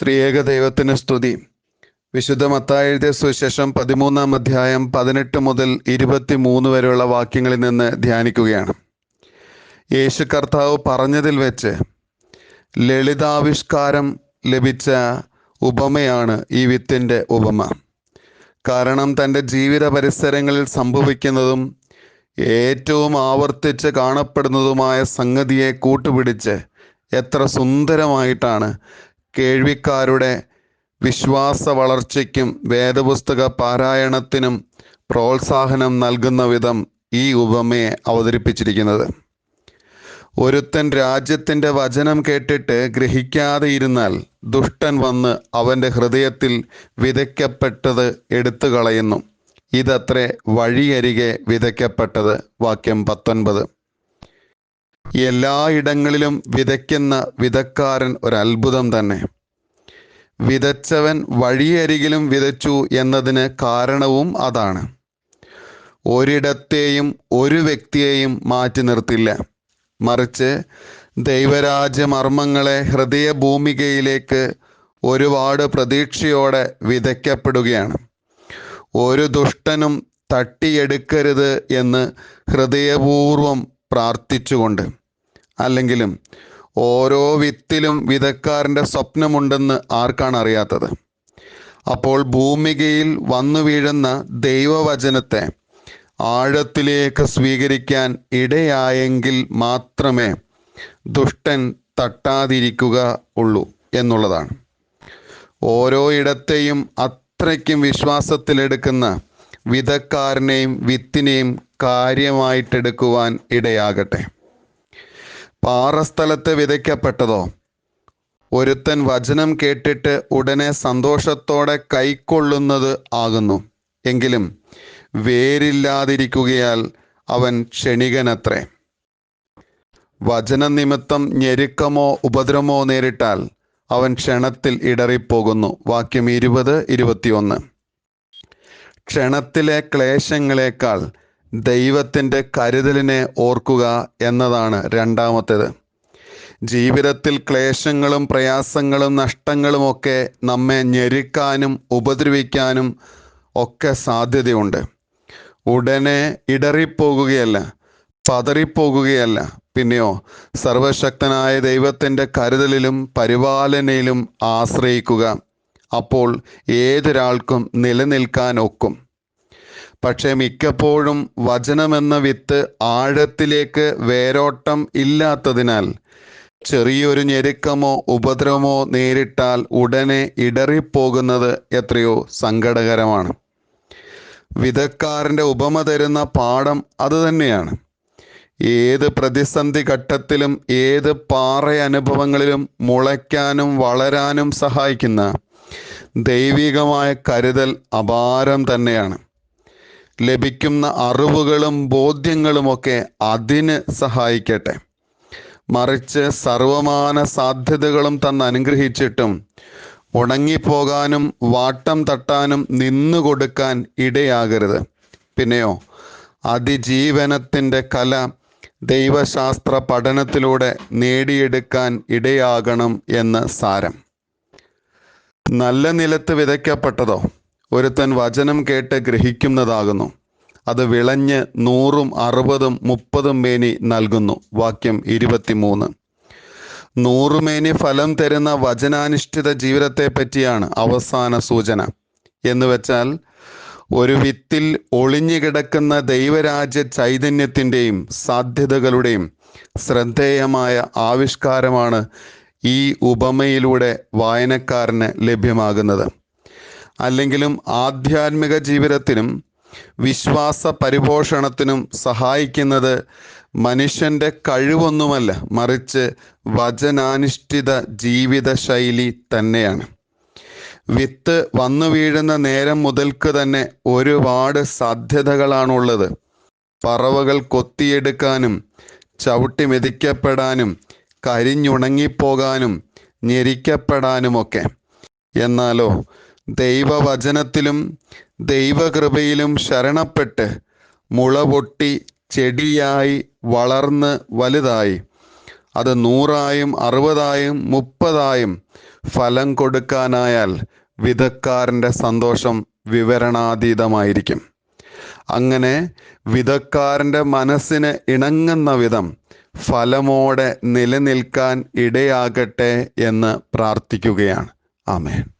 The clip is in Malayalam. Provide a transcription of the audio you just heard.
ത്രിയേക ദൈവത്തിന് സ്തുതി. വിശുദ്ധ മത്തായ എഴുതിയ സുശേഷം പതിമൂന്നാം അധ്യായം പതിനെട്ട് മുതൽ ഇരുപത്തി മൂന്ന് വരെയുള്ള വാക്യങ്ങളിൽ നിന്ന് ധ്യാനിക്കുകയാണ്. യേശു കർത്താവ് പറഞ്ഞതിൽ വെച്ച് ലളിതാവിഷ്കാരം ലഭിച്ച ഉപമയാണ് ഈ വിത്തിന്റെ ഉപമ. കാരണം തന്റെ ജീവിത പരിസരങ്ങളിൽ സംഭവിക്കുന്നതും ഏറ്റവും ആവർത്തിച്ച് കാണപ്പെടുന്നതുമായ സംഗതിയെ കൂട്ടുപിടിച്ച് എത്ര സുന്ദരമായിട്ടാണ് കേൾവിക്കാരുടെ വിശ്വാസ വളർച്ചയ്ക്കും വേദപുസ്തക പാരായണത്തിനും പ്രോത്സാഹനം നൽകുന്ന വിധം ഈ ഉപമയെ അവതരിപ്പിച്ചിരിക്കുന്നത്. ഒരുത്തൻ രാജ്യത്തിന്റെ വചനം കേട്ടിട്ട് ഗ്രഹിക്കാതെ ഇരുന്നാൽ ദുഷ്ടൻ വന്ന് അവന്റെ ഹൃദയത്തിൽ വിതയ്ക്കപ്പെട്ടത് എടുത്തു കളയുന്നു ഇതത്രേ വഴിയരികെ വിതയ്ക്കപ്പെട്ടത്. വാക്യം പത്തൊൻപത്. എല്ലായിടങ്ങളിലും വിതയ്ക്കുന്ന വിതക്കാരൻ ഒരത്ഭുതം തന്നെ. വിതച്ചവൻ വഴിയരികിലും വിതച്ചു എന്നതിന് കാരണവും അതാണ്. ഒരിടത്തെയും ഒരു വ്യക്തിയെയും മാറ്റി നിർത്തില്ല. മറിച്ച് ദൈവരാജ്യ മർമ്മങ്ങളെ ഹൃദയഭൂമികയിലേക്ക് ഒരുപാട് പ്രതീക്ഷയോടെ വിതയ്ക്കപ്പെടുകയാണ്. ഒരു ദുഷ്ടനും തട്ടിയെടുക്കരുത് എന്ന് ഹൃദയപൂർവം പ്രാർത്ഥിച്ചുകൊണ്ട്. അല്ലെങ്കിലും ഓരോ വിത്തിലും വിതക്കാരന്റെ സ്വപ്നമുണ്ടെന്ന് ആർക്കാണ് അറിയാത്തത്? അപ്പോൾ ഭൂമികയിൽ വന്നു വീഴുന്ന ദൈവവചനത്തെ ആഴത്തിലേക്ക് സ്വീകരിക്കാൻ ഇടയായെങ്കിൽ മാത്രമേ ദുഷ്ടൻ തട്ടാതിരിക്കുക ഉള്ളൂ എന്നുള്ളതാണ്. ഓരോ ഇടത്തെയും അത്രയ്ക്കും വിശ്വാസത്തിലെടുക്കുന്ന വിധക്കാരനെയും വിത്തിനെയും കാര്യമായിട്ടെടുക്കുവാൻ ഇടയാകട്ടെ. പാറസ്ഥലത്ത് വിതയ്ക്കപ്പെട്ടതോ? ഒരുത്തൻ വചനം കേട്ടിട്ട് ഉടനെ സന്തോഷത്തോടെ കൈക്കൊള്ളുന്നത് ആകുന്നു. എങ്കിലും വേരില്ലാതിരിക്കുകയാൽ അവൻ ക്ഷണികനത്രേ. വചനനിമിത്തം ഞെരുക്കമോ ഉപദ്രവമോ നേരിട്ടാൽ അവൻ ക്ഷണത്തിൽ ഇടറിപ്പോകുന്നു. വാക്യം ഇരുപത് ഇരുപത്തിയൊന്ന്. ക്ഷണത്തിലെ ക്ലേശങ്ങളെക്കാൾ ദൈവത്തിന്റെ കരുതലിനെ ഓർക്കുക എന്നതാണ് രണ്ടാമത്തേത്. ജീവിതത്തിൽ ക്ലേശങ്ങളും പ്രയാസങ്ങളും നഷ്ടങ്ങളുമൊക്കെ നമ്മെ ഞെരുക്കാനും ഉപദ്രവിക്കാനും ഒക്കെ സാധ്യതയുണ്ട്. ഉടനെ ഇടറിപ്പോകുകയല്ല പതറിപ്പോകുകയല്ല. പിന്നെയോ സർവശക്തനായ ദൈവത്തിന്റെ കരുതലിലും പരിപാലനയിലും ആശ്രയിക്കുക. അപ്പോൾ ഏതൊരാൾക്കും നിലനിൽക്കാൻ ഒക്കും. പക്ഷേ മിക്കപ്പോഴും വചനമെന്ന വിത്ത് ആഴത്തിലേക്ക് വേരോട്ടം ഇല്ലാത്തതിനാൽ ചെറിയൊരു ഞെരുക്കമോ ഉപദ്രവമോ നേരിട്ടാൽ ഉടനെ ഇടറിപ്പോകുന്നത് എത്രയോ സങ്കടകരമാണ്. വിധക്കാരന്റെ ഉപമ തരുന്ന പാഠം അതുതന്നെയാണ്. ഏത് പ്രതിസന്ധി ഘട്ടത്തിലും ഏത് പാറ അനുഭവങ്ങളിലും മുളയ്ക്കാനും വളരാനും സഹായിക്കുന്ന ദൈവികമായ കരുതൽ അപാരം തന്നെയാണ്. ലഭിക്കുന്ന അറിവുകളും ബോധ്യങ്ങളുമൊക്കെ അതിന് സഹായിക്കട്ടെ. മറിച്ച് സർവമാന സാധ്യതകളും തന്ന് അനുഗ്രഹിച്ചിട്ടും ഉണങ്ങിപ്പോകാനും വാട്ടം തട്ടാനും നിന്നു കൊടുക്കാൻ ഇടയാകരുത്. പിന്നെയോ അതിജീവനത്തിന്റെ കല ദൈവശാസ്ത്ര പഠനത്തിലൂടെ നേടിയെടുക്കാൻ ഇടയാകണം എന്ന് സാരം. നല്ല നിലത്ത് വിതയ്ക്കപ്പെട്ടതോ? ഒരുത്തൻ വചനം കേട്ട് ഗ്രഹിക്കുന്നതാകുന്നു. അത് വിളഞ്ഞ് നൂറും അറുപതും മുപ്പതും മേനി നൽകുന്നു. വാക്യം ഇരുപത്തിമൂന്ന്. നൂറുമേനി ഫലം തരുന്ന വചനാനുഷ്ഠിത ജീവിതത്തെ പറ്റിയാണ് അവസാന സൂചന. എന്ന് വെച്ചാൽ ഒരു വിത്തിൽ ഒളിഞ്ഞു കിടക്കുന്ന ദൈവരാജ്യ ചൈതന്യത്തിന്റെയും സാധ്യതകളുടെയും ശ്രദ്ധേയമായ ആവിഷ്കാരമാണ് ഈ ഉപമയിലൂടെ വായനക്കാരന് ലഭ്യമാകുന്നത്. അല്ലെങ്കിലും ആധ്യാത്മിക ജീവിതത്തിനും വിശ്വാസ പരിപോഷണത്തിനും സഹായിക്കുന്നത് മനുഷ്യന്റെ കഴിവൊന്നുമല്ല മറിച്ച് വചനാനുഷ്ഠിത ജീവിത ശൈലി തന്നെയാണ്. വിത്ത് വന്നു വീഴുന്ന നേരം മുതൽക്ക് തന്നെ ഒരുപാട് സാധ്യതകളാണുള്ളത്. പറവകൾ കൊത്തിയെടുക്കാനും ചവിട്ടി മെതിക്കപ്പെടാനും കരിഞ്ഞുണങ്ങിപ്പോകാനും ഞെരിക്കപ്പെടാനുമൊക്കെ. എന്നാലോ ദൈവവചനത്തിലും ദൈവകൃപയിലും ശരണപ്പെട്ട് മുളപൊട്ടി ചെടിയായി വളർന്ന് വലുതായി. അത് നൂറായും അറുപതായും മുപ്പതായും ഫലം കൊടുക്കാനായാൽ വിധക്കാരന്റെ സന്തോഷം വിവരണാതീതമായിരിക്കും. അങ്ങനെ വിധക്കാരന്റെ മനസ്സിന് ഇണങ്ങുന്ന വിധം ഫലമോടെ നിലനിൽക്കാൻ ഇടയാകട്ടെ എന്ന് പ്രാർത്ഥിക്കുകയാണ്. ആമേൻ.